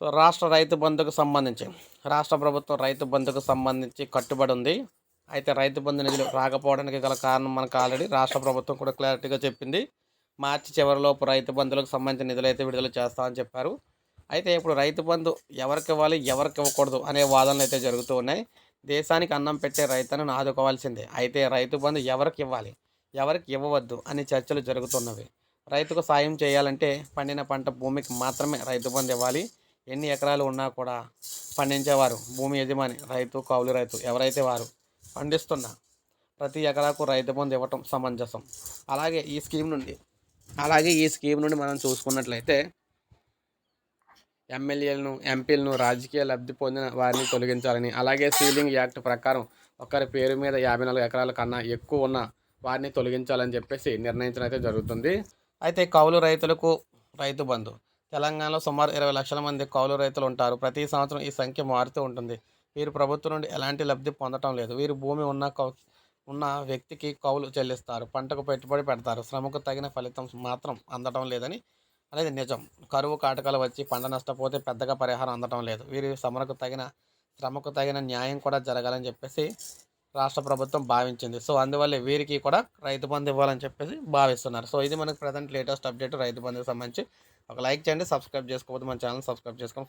So రాష్ట్ర రైతు బంధుకు సంబంధించి రాష్ట్ర ప్రభుత్వం రైతు బంధుకు సంబంధించి కట్టుబడి ఉంది. అయితే రైతు బంధు నిధులు రాకపోవడానికి గల కారణం మనకు ఆల్రెడీ రాష్ట్ర ప్రభుత్వం కూడా క్లారిటీగా చెప్పింది. మార్చి చివరిలోపు రైతు బంధులకు సంబంధించిన నిధులు అయితే విడుదల చేస్తామని చెప్పారు. అయితే ఇప్పుడు రైతు బంధు ఎవరికి ఇవ్వాలి ఎవరికి ఇవ్వకూడదు అనే వాదనలు అయితే జరుగుతూ ఉన్నాయి. దేశానికి అన్నం పెట్టే రైతులను ఆదుకోవాల్సిందే. అయితే రైతు బంధు ఎవరికి ఇవ్వాలి ఎవరికి ఇవ్వవద్దు అని చర్చలు జరుగుతున్నవి. రైతుకు సాయం చేయాలంటే పండిన పంట భూమికి మాత్రమే రైతు బంధు ఇవ్వాలి. ఎన్ని ఎకరాలు ఉన్నా కూడా పండించేవారు. భూమి యజమాని రైతు కౌలు రైతు ఎవరైతే వారు పండిస్తున్న ప్రతి ఎకరాకు రైతు బంధు ఇవ్వటం సమంజసం. అలాగే ఈ స్కీమ్ నుండి అలాగే ఈ స్కీమ్ నుండి మనం చూసుకున్నట్లయితే ఎమ్మెల్యేలను ఎంపీలను రాజకీయ లబ్ధి పొందిన వారిని తొలగించాలని అలాగే సీలింగ్ యాక్ట్ ప్రకారం ఒకరి పేరు మీద యాభై నాలుగు ఎకరాల కన్నా ఎక్కువ ఉన్న వారిని తొలగించాలని చెప్పేసి నిర్ణయించడం అయితే జరుగుతుంది. అయితే కౌలు రైతులకు రైతు బంధు తెలంగాణలో సుమారు ఇరవై లక్షల మంది కౌలు రైతులు ఉంటారు. ప్రతి సంవత్సరం ఈ సంఖ్య మారుతూ ఉంటుంది. వీరు ప్రభుత్వం నుండి ఎలాంటి లబ్ధి పొందటం లేదు. వీరు భూమి ఉన్న కౌ ఉన్న వ్యక్తికి కౌలు చెల్లిస్తారు. పంటకు పెట్టుబడి పెడతారు. శ్రమకు తగిన ఫలితం మాత్రం అందటం లేదని అనేది నిజం. కరువు కాటకాలు వచ్చి పంట నష్టపోతే పెద్దగా పరిహారం అందటం లేదు. వీరి శ్రమకు తగిన శ్రమకు తగిన న్యాయం కూడా జరగాలని చెప్పేసి రాష్ట్ర ప్రభుత్వం భావించింది. సో అందువల్ల వీరికి కూడా రైతు బంధు ఇవ్వాలని చెప్పేసి భావిస్తున్నారు. సో ఇది మనకు ప్రజెంట్ లేటెస్ట్ అప్డేట్ రైతు బంధుకు సంబంధించి. ఒక లైక్ చేయండి సబ్స్క్రైబ్ చేసుకోవద్దు మన ఛానల్ సబ్స్క్రైబ్ చేసుకొని